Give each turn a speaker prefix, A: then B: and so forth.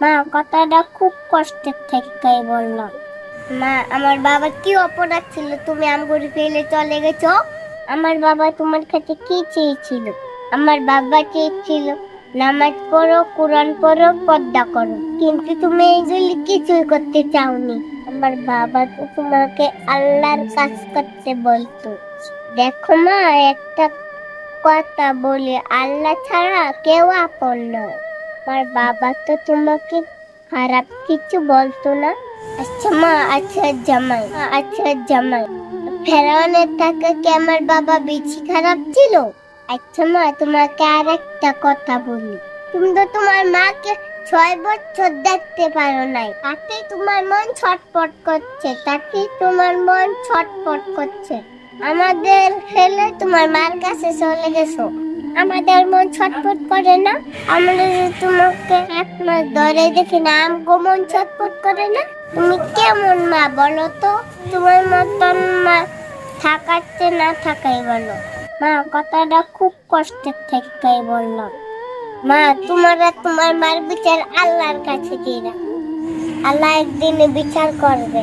A: মা, কথাটা খুব কষ্টের থেকে বললাম মা, আমার বাবা কি অপরাধ ছিল? তুমি আম করে ফেলে চলে গেছো? আমার বাবা তোমার কাছে কি চেয়েছিল? আমার বাবা চেয়েছিল, নামাজ পড়ো, কোরআন পড়ো, পর্দা করো। কিন্তু তুমি এইগুলি কিছুই করতে চাওনি। আমার বাবা তো তোমাকে আল্লাহর কাজ করতে বলতো। দেখো মা, একটা কথা বলি, আল্লাহ ছাড়া কেউ আপন নয়। আমার বাবা তো তোমাকে খারাপ কিছু বলতো না? আচ্ছা মা আচ্ছা জামাই আচ্ছা জামাই। ফেরাউনের টাকা কি আমার বাবা বেশি খারাপ ছিল? আচ্ছা মা, তোমাকে আর একটা কথা বলি। তুমি তো তোমার মাকে ছয় বছর দেখতে পারো নাই। তাতেই তোমার মন ছটপট করছে, তাতেই তোমার মন ছটপট করছে। আমাদের ফেলে তোমার মার কাছে চলে গেছো। আমাদের মন ছটপট করে না? আমরা তোমাকে এক মাস ধরে দেখি না, আমগো মন ছটপট করে না? তুমি কেমন মা বলো তো? তোমার মতন মা থাকাচ্ছে না থাকাই বলো মা, কথাটা খুব কষ্টের থেকে বললাম মা, তোমার তোমার মার বিচার আল্লাহর কাছে দিয়ে। আল্লাহ একদিন বিচার করবে।